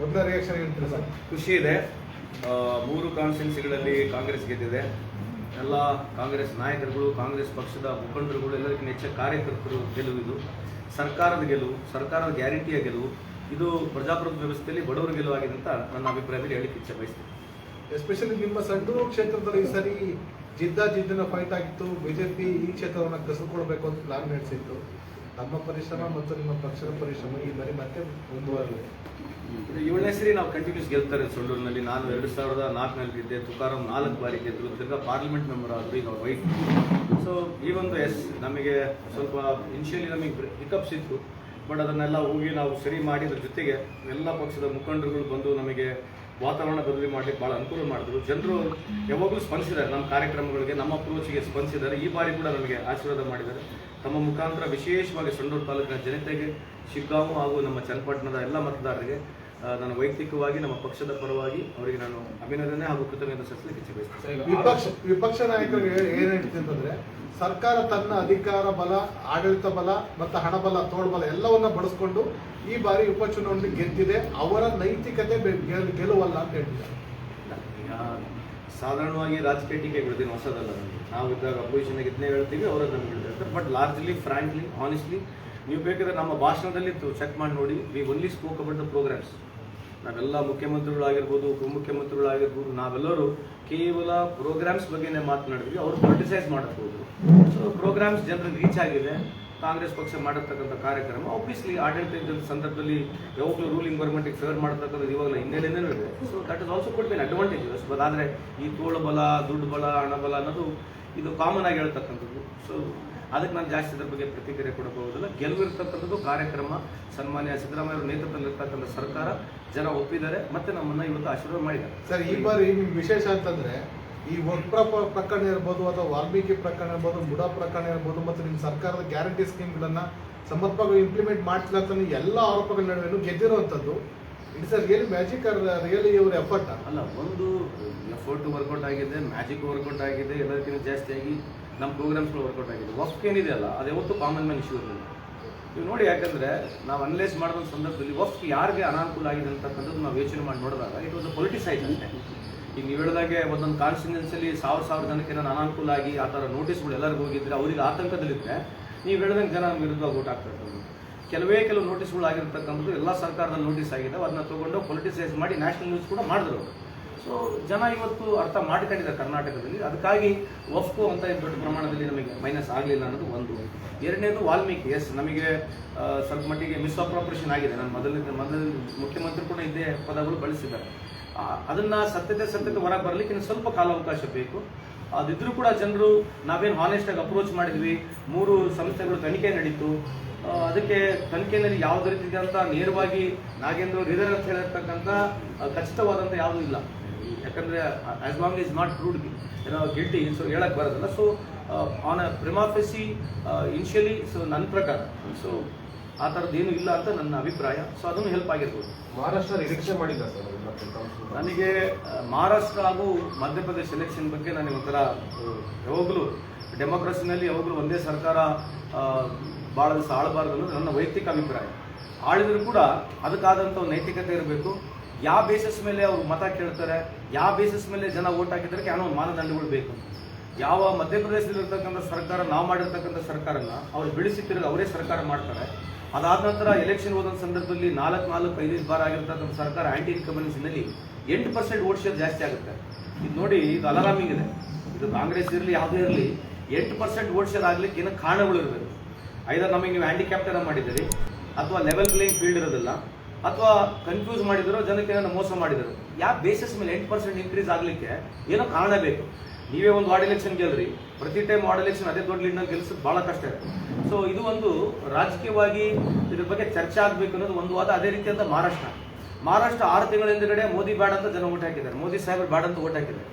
ಮೊದಲ ರಿಯಾಕ್ಷನ್ ಹೇಳ್ತೀರಾ ಸರ್? ಖುಷಿ ಇದೆ. ಮೂರು ಕಾನ್ಸ್ಟಿಟ್ಯೂನ್ಸಿಗಳಲ್ಲಿ ಕಾಂಗ್ರೆಸ್ ಗೆದ್ದಿದೆ. ಎಲ್ಲ ಕಾಂಗ್ರೆಸ್ ನಾಯಕರುಗಳು ಕಾಂಗ್ರೆಸ್ ಪಕ್ಷದ ಮುಖಂಡರುಗಳು ಎಲ್ಲರಿಗಿಂತ ಹೆಚ್ಚು ಕಾರ್ಯಕರ್ತರು ಗೆಲುವು ಇದು. ಸರ್ಕಾರದ ಗೆಲುವು ಸರ್ಕಾರದ ಗ್ಯಾರಂಟಿಯ ಗೆಲುವು. ಇದು ಪ್ರಜಾಪ್ರಭುತ್ವ ವ್ಯವಸ್ಥೆಯಲ್ಲಿ ಬಡವರ ಗೆಲುವಾಗಿದೆ ಅಂತ ನನ್ನ ಅಭಿಪ್ರಾಯದಲ್ಲಿ ಹೇಳಿಕೆ ಇಚ್ಛೆ ಬಯಸ್ತೀನಿ. ಎಸ್ಪೆಷಲಿ ನಿಮ್ಮ ಸಂಡೂರು ಕ್ಷೇತ್ರದಲ್ಲಿ ಈ ಸರಿ ಜಿದ್ದ ಜಿದ್ದಿನ ಫೈಟ್ ಆಗಿತ್ತು. ಬಿಜೆಪಿ ಈ ಕ್ಷೇತ್ರವನ್ನು ಕಸಿದುಕೊಳ್ಬೇಕು ಅಂತ ಪ್ಲಾನ್ ನಡೆಸಿತ್ತು. ನಮ್ಮ ಪರಿಶ್ರಮ ಮತ್ತು ನಿಮ್ಮ ಪಕ್ಷದ ಪರಿಶ್ರಮ ಈ ಬಾರಿ ಮತ್ತೆ ಮುಂದುವರಲಿದೆ ಇವಳ ಏಳನೇ ಸರಿ ನಾವು ಕಂಟಿನ್ಯೂಸ್ ಗೆಲ್ತಾರೆ ಸೊಳ್ಳೂರಿನಲ್ಲಿ ನಾನು ಎರಡು ಸಾವಿರದ ನಾಲ್ಕನಲ್ಲಿ ಇದ್ದೆ ತುಕಾರಾಮ್ ನಾಲ್ಕು ಬಾರಿ ಗೆದ್ದರು. ತಿರ್ಗಾ ಪಾರ್ಲಿಮೆಂಟ್ ಮೆಂಬರ್ ಆದರು, ಈಗ ವೈಫ್ ಸೊ ಈ ಒಂದು ಎಸ್ ನಮಗೆ ಸ್ವಲ್ಪ ಇನಿಷಿಯಲಿ ನಮಗೆ ಹಿಕಪ್ಸ್ ಇತ್ತು. ಬಟ್ ಅದನ್ನೆಲ್ಲ ಹೋಗಿ ನಾವು ಸರಿ ಮಾಡಿದ್ರ ಜೊತೆಗೆ ಎಲ್ಲ ಪಕ್ಷದ ಮುಖಂಡರುಗಳು ಬಂದು ನಮಗೆ ವಾತಾವರಣ ಬದಲಿ ಮಾಡಲಿಕ್ಕೆ ಭಾಳ ಅನುಕೂಲ ಮಾಡಿದ್ರು. ಜನರು ಯಾವಾಗಲೂ ಸ್ಪಂದಿಸಿದ್ದಾರೆ. ನಮ್ಮ ಕಾರ್ಯಕ್ರಮಗಳಿಗೆ, ನಮ್ಮ ಅಪ್ರೋಚಿಗೆ ಸ್ಪಂದಿಸಿದ್ದಾರೆ. ಈ ಬಾರಿ ಕೂಡ ನಮಗೆ ಆಶೀರ್ವಾದ ಮಾಡಿದ್ದಾರೆ. ತಮ್ಮ ಮುಖಾಂತರ ವಿಶೇಷವಾಗಿ ಸಂಡೂರು ತಾಲೂಕಿನ ಜನತೆಗೆ, ಶಿಗ್ಗಾಂವ್ ಹಾಗೂ ನಮ್ಮ ಚನ್ನಪಟ್ಟಣದ ಎಲ್ಲ ಮತದಾರರಿಗೆ ನಾನು ವೈಯಕ್ತಿಕವಾಗಿ ನಮ್ಮ ಪಕ್ಷದ ಪರವಾಗಿ ಅವರಿಗೆ ನಾನು ಅಭಿನಂದನೆ ಹಾಗೂ ಕೃತಜ್ಞತೆ ಸಲ್ಲಿಸಲಿಕ್ಕೆ ಇಚ್ಛೆ ಬಯಸ್ತೇನೆ ವಿಪಕ್ಷ ವಿಪಕ್ಷ ನಾಯಕರಿಗೆ ಏನು ಹೇಳ್ತೀನಿ ಅಂತಂದ್ರೆ ಸರ್ಕಾರ ತನ್ನ ಅಧಿಕಾರ ಬಲ ಆಡಳಿತ ಬಲ ಮತ್ತು ಹಣಬಲ ತೋಳ್ಬಲ ಎಲ್ಲವನ್ನ ಬಳಸ್ಕೊಂಡು ಈ ಬಾರಿ ಉಪಚುನಾವಣೆ ಗೆದ್ದಿದೆ. ಅವರ ನೈತಿಕತೆ ಗೆಲುವಲ್ಲ ಅಂತ ಹೇಳ್ತಿದ್ದಾರೆ. ಸಾಧಾರಣವಾಗಿ ರಾಜಕೀಯ ಟೀಕೆಗಳಿದ್ದೇನೆ ಹೊಸದಲ್ಲ ನಾವು ಇದ್ದಾಗ ಅಪೋಸಿಷನ್ ಇದನ್ನೇ ಹೇಳ್ತೀವಿ ಅವರು ನಮ್ಗೆ ಹೇಳ್ತಾರೆ. ಬಟ್ ಲಾರ್ಜ್ಲಿ ಫ್ರಾಂಕ್ಲಿ ಆನೆಸ್ಟ್ಲಿ ನೀವು ಬೇಕಾದ್ರೆ ನಮ್ಮ ಭಾಷಣದಲ್ಲಿ ಚೆಕ್ ಮಾಡಿ ನೋಡಿ. We only spoke about the programs ನಾವೆಲ್ಲ ಮುಖ್ಯಮಂತ್ರಿಗಳಾಗಿರ್ಬೋದು ಉಪಮುಖ್ಯಮಂತ್ರಿಗಳಾಗಿರ್ಬೋದು ನಾವೆಲ್ಲರೂ ಕೇವಲ ಪ್ರೋಗ್ರಾಮ್ಸ್ ಬಗ್ಗೆನೇ ಮಾತನಾಡಿದ್ವಿ. ಅವರು ಪೊಲಿಟಿಸೈಸ್ ಮಾಡಬಹುದು. ಸೊ ಪ್ರೋಗ್ರಾಮ್ಸ್ ಜನರಿಗೆ ರೀಚ್ ಆಗಿದೆ. ಕಾಂಗ್ರೆಸ್ ಪಕ್ಷ ಮಾಡಿರ್ತಕ್ಕಂಥ ಕಾರ್ಯಕ್ರಮ ಆಬ್ವಿಯಸ್ಲಿ ಆಡಳಿತ ಸಂದರ್ಭದಲ್ಲಿ ಯಾವಾಗಲೂ ರೂಲಿಂಗ್ ಗೌರ್ಮೆಂಟಿಗೆ ಫೇವರ್ ಮಾಡ್ತಕ್ಕಂಥದ್ದು ಇವಾಗಲ ಹಿನ್ನೆಲೆಯಿಂದನೂ ಇದೆ. So that is also could been advantages but ಆದರೆ ಈ ತೋಳು ಬಲ ದುಡ್ಡು ಬಲ, ಹಣ ಬಲ ಅನ್ನೋದು ಇದು ಕಾಮನ್ ಆಗಿ ಹೇಳ್ತಕ್ಕಂಥದ್ದು. ಸೊ ಅದಕ್ಕೆ ನಾನು ಜಾಸ್ತಿ ಇದ್ರ ಬಗ್ಗೆ ಪ್ರತಿಕ್ರಿಯೆ ಕೊಡಬಹುದಿಲ್ಲ. ಗೆಲುವಿರ್ತಕ್ಕಂಥದ್ದು ಕಾರ್ಯಕ್ರಮ. ಸನ್ಮಾನ್ಯ ಸಿದ್ದರಾಮಯ್ಯ ಅವರ ನೇತೃತ್ವದಲ್ಲಿರ್ತಕ್ಕಂಥ ಸರ್ಕಾರ ಜನ ಒಪ್ಪಿದ್ದಾರೆ ಮತ್ತೆ ನಮ್ಮನ್ನ ಇವತ್ತು ಆಶೀರ್ವಾದ ಮಾಡಿದ್ದಾರೆ. ಸರ್ ಈ ಬಾರಿ ನಿಮ್ಮ ವಿಶೇಷ ಅಂತಂದ್ರೆ ಈ ವಕ್ರ ಪ್ರಕರಣ ಇರ್ಬೋದು ಅಥವಾ ವಾಲ್ಮೀಕಿ ಪ್ರಕರಣ ಇರ್ಬೋದು ಮುಡಾ ಪ್ರಕರಣ ಇರ್ಬೋದು ಮತ್ತು ನಿಮ್ಮ ಸರ್ಕಾರದ ಗ್ಯಾರಂಟಿ ಸ್ಕೀಮ್ಗಳನ್ನ ಸಮರ್ಪಕವಾಗಿ ಇಂಪ್ಲಿಮೆಂಟ್ ಮಾಡ್ತಿಲ್ಲ ಅಂತ ಎಲ್ಲ ಆರೋಪಗಳ ನಡುವೆ ಗೆದ್ದಿರುವಂಥದ್ದು it's a real magic really ಇವ್ರ ಎಫರ್ಟ್ ಅಲ್ಲ ಒಂದು ಎಫರ್ಟ್ ವರ್ಕೌಟ್ ಆಗಿದೆ ಮ್ಯಾಜಿಕ್ ವರ್ಕೌಟ್ ಆಗಿದೆ, ಎಲ್ಲದಕ್ಕಿಂತ ಜಾಸ್ತಿಯಾಗಿ ನಮ್ಮ ಪ್ರೋಗ್ರಾಮ್ಸ್ಗಳು ವರ್ಕೌಟ್ ಆಗಿದೆ. ವಕ್ ಏನಿದೆ ಅಲ್ಲ, ಅದು ಯಾವತ್ತೂ ಕಾಮನ್ ಮ್ಯಾನ್ ಇಶ್ಯೂ ಇರಲಿಲ್ಲ. ನೀವು ನೋಡಿ ಯಾಕಂದರೆ ನಾವು ಅನಲೈಸ್ ಮಾಡಿದ ಸಂದರ್ಭದಲ್ಲಿ ವಕ್ ಯಾರಿಗೆ ಅನಾನುಕೂಲ ಆಗಿದೆ ಅಂತಕ್ಕಂಥದ್ದು ನಾವು ಯೋಚನೆ ಮಾಡಿ ನೋಡಿದಾಗ ಇಟ್ ವಾಸ್ ಪೊಲಿಟಿಸೈಸ್ ಅಷ್ಟೇ. ಈಗ ನೀವು ಹೇಳಿದಾಗೆ ಒಂದೊಂದು ಕಾನ್ಸ್ಟಿಟ್ಯೂನ್ಸಲ್ಲಿ ಸಾವಿರ ಸಾವಿರ ಜನಕ್ಕೆ ನಾನು ಅನಾನುಕೂಲ ಆಗಿ ಆ ಥರ ನೋಟಿಸ್ಗಳು ಎಲ್ಲರಿಗೂ ಹೋಗಿದ್ರೆ ಅವರಿಗೆ ಆತಂಕದಲ್ಲಿದ್ದರೆ ನೀವು ಹೇಳಿದಂಗೆ ಜನ ವಿರುದ್ಧವಾಗಿ ವಿರುದ್ಧ ಓಟ್ ಆಗ್ತಾರೆ ಕೆಲವೇ ಕೆಲವು ನೋಟಿಸ್ಗಳು ಆಗಿರ್ತಕ್ಕಂಥದ್ದು ಎಲ್ಲ ಸರ್ಕಾರದ ನೋಟಿಸ್ ಆಗಿದೆ ಅದನ್ನ ತಗೊಂಡು ಪೊಲಿಟಿಸೈಸ್ ಮಾಡಿ ನ್ಯಾಷನಲ್ ನ್ಯೂಸ್ ಕೂಡ ಮಾಡಿದ್ರು ಸೊ ಜನ ಇವತ್ತು ಅರ್ಥ ಮಾಡ್ಕೊಂಡಿದ್ದಾರೆ ಕರ್ನಾಟಕದಲ್ಲಿ. ಅದಕ್ಕಾಗಿ ಒಫ್ಕೋ ಅಂತ ದೊಡ್ಡ ಪ್ರಮಾಣದಲ್ಲಿ ನಮಗೆ ಮೈನಸ್ ಆಗಲಿಲ್ಲ ಅನ್ನೋದು ಒಂದು. ಎರಡನೇದು ವಾಲ್ಮೀಕಿ. ಎಸ್ ನಮಗೆ ಸ್ವಲ್ಪ ಮಟ್ಟಿಗೆ ಮಿಸ್ಅಪ್ರಾಪ್ರೇಷನ್ ಆಗಿದೆ. ನಾನು ಮೊದಲಿಂದ ಮೊದಲ ಮುಖ್ಯಮಂತ್ರಿ ಕೂಡ ಇದೇ ಪದಗಳು ಬಳಸಿದ್ದಾರೆ. ಅದನ್ನು ಸತ್ಯತೆ ಸತ್ಯತೆ ಹೊರಗೆ ಬರಲಿಕ್ಕೆ ಇನ್ನು ಸ್ವಲ್ಪ ಕಾಲಾವಕಾಶ ಬೇಕು. ಅದಿದ್ರೂ ಕೂಡ ಜನರು ನಾವೇನು ಹಾನೆಸ್ಟಾಗಿ ಅಪ್ರೋಚ್ ಮಾಡಿದ್ವಿ. ಮೂರು ಸಂಸ್ಥೆಗಳು ತನಿಖೆ ನಡೀತು. ಅದಕ್ಕೆ ತನಿಖೆಯಲ್ಲಿ ಯಾವುದೇ ಅಂತ ನೇರವಾಗಿ ನಾಗೇಂದ್ರ ಹೃದಯ ಅಂತ ಹೇಳಿರ್ತಕ್ಕಂಥ ಖಚಿತವಾದಂಥ ಯಾವುದೂ ಇಲ್ಲ. ಯಾಕಂದ್ರೆ as long is not proved ಏನೋ ಗಿಲ್ಟಿ ಸೊ ಹೇಳಕ್ಕೆ ಬರೋದಿಲ್ಲ. So on uh prima facie initially so ನನ್ನ ಪ್ರಕಾರ ಸೊ ಆ ಥರದ್ದು ಏನೂ ಇಲ್ಲ ಅಂತ ನನ್ನ ಅಭಿಪ್ರಾಯ. ಸೊ ಅದನ್ನು ಹೆಲ್ಪ್ ಆಗಿರ್ಬೋದು. ಮಹಾರಾಷ್ಟ್ರ ನಿರೀಕ್ಷೆ ಮಾಡಿದ್ದಾರೆ ಸರ್? ನನಗೆ ಮಹಾರಾಷ್ಟ್ರ ಹಾಗೂ ಮಧ್ಯಪ್ರದೇಶ ಎಲೆಕ್ಷನ್ ಬಗ್ಗೆ ನನಗೆ ಒಂಥರ ಯಾವಾಗಲೂ ಡೆಮೊಕ್ರಸಿನಲ್ಲಿ ಯಾವಾಗಲೂ ಒಂದೇ ಸರ್ಕಾರ ಭಾಳ ದಿವಸ ಆಳಬಾರ್ದು ಅನ್ನೋದು ನನ್ನ ವೈಯಕ್ತಿಕ ಅಭಿಪ್ರಾಯ. ಆಳಿದ್ರು ಕೂಡ ಅದಕ್ಕಾದಂಥ ಒಂದು ನೈತಿಕತೆ ಇರಬೇಕು. ಯಾವ ಬೇಸಿಸ್ ಮೇಲೆ ಅವ್ರು ಮತ ಕೇಳ್ತಾರೆ ಯಾವ ಬೇಸಿಸ್ ಮೇಲೆ ಜನ ಓಟ್ ಹಾಕಿದ್ರೆ ಏನೋ ಒಂದು ಮಾನದಂಡಗಳು ಬೇಕು ಯಾವ ಮಧ್ಯಪ್ರದೇಶದಲ್ಲಿರ್ತಕ್ಕಂಥ ಸರ್ಕಾರ, ನಾವು ಮಾಡಿರ್ತಕ್ಕಂಥ ಸರ್ಕಾರನ ಅವ್ರು ತಿರುಗಿ ಅವರೇ ಸರ್ಕಾರ ಮಾಡ್ತಾರೆ. ಅದಾದ ನಂತರ ಎಲೆಕ್ಷನ್ ಹೋದ ಸಂದರ್ಭದಲ್ಲಿ ನಾಲ್ಕು ನಾಲ್ಕು ಐದೈದು ಬಾರ ಆಗಿರ್ತಕ್ಕಂಥ ಸರ್ಕಾರ ಆಂಟಿ ಇನ್ಕಂಬೆನ್ಸಿನಲ್ಲಿ ಎಂಟು ಪರ್ಸೆಂಟ್ ಓಟ್ ಶೇರ್ ಜಾಸ್ತಿ ಆಗುತ್ತೆ. ಇದು ನೋಡಿ ಇದು ಅಲಾರಾಮಿಂಗ್ ಇದೆ. ಇದು ಕಾಂಗ್ರೆಸ್ ಇರಲಿ, ಯಾವುದೇ ಇರಲಿ, ಎಂಟು ಪರ್ಸೆಂಟ್ ಓಟ್ ಶೇರ್ ಆಗಲಿಕ್ಕೆ ಏನೋ ಕಾರಣಗಳು ಇರಬೇಕು. ಐದರ್ ನಮಗೆ ನೀವು ಹ್ಯಾಂಡಿಕ್ಯಾಪ್ಟ್ ಏನೋ ಮಾಡಿದ್ದೀರಿ, ಅಥವಾ ಲೆವೆಲ್ ಪ್ಲೇಯಿಂಗ್ ಫೀಲ್ಡ್ ಇರೋದಿಲ್ಲ. ಅಥವಾ ಕನ್ಫ್ಯೂಸ್ ಮಾಡಿದ್ರು, ಜನಕ್ಕೆ ಏನೋ ಮೋಸ ಮಾಡಿದರು ಯಾವ ಬೇಸಿಸ್ ಮೇಲೆ ಎಂಟು ಪರ್ಸೆಂಟ್ ಇನ್ಕ್ರೀಸ್ ಆಗಲಿಕ್ಕೆ ಏನೋ ಕಾರಣ ಬೇಕು. ನೀವೇ ಒಂದು ವಾರ್ಡ್ ಎಲೆಕ್ಷನ್ ಗೆಲ್ರಿ. ಪ್ರತಿ ಟೈಮ್ ವಾರ್ಡ್ ಎಲೆಕ್ಷನ್ ಅದೇ ದೊಡ್ಡ ಲೀಡ್ನಲ್ಲಿ ಗೆಲ್ಸೋದು ಭಾಳ ಕಷ್ಟ ಇದೆ ಸೊ ಇದು ಒಂದು ರಾಜಕೀಯವಾಗಿ ಇದ್ರ ಬಗ್ಗೆ ಚರ್ಚೆ ಆಗಬೇಕು ಅನ್ನೋದು ಒಂದು ವಾದ ಅದೇ ರೀತಿಯಾದ ಮಹಾರಾಷ್ಟ್ರ. ಮಹಾರಾಷ್ಟ್ರ ಆರು ತಿಂಗಳ ಹಿಂದಗಡೆ ಮೋದಿ ಬ್ಯಾಡ್ ಅಂತ ಜನ ಓಟ್ ಹಾಕಿದ್ದಾರೆ. ಮೋದಿ ಸಾಹೇಬರು ಬೇಡ ಅಂತ ಓಟ್ ಹಾಕಿದ್ದಾರೆ.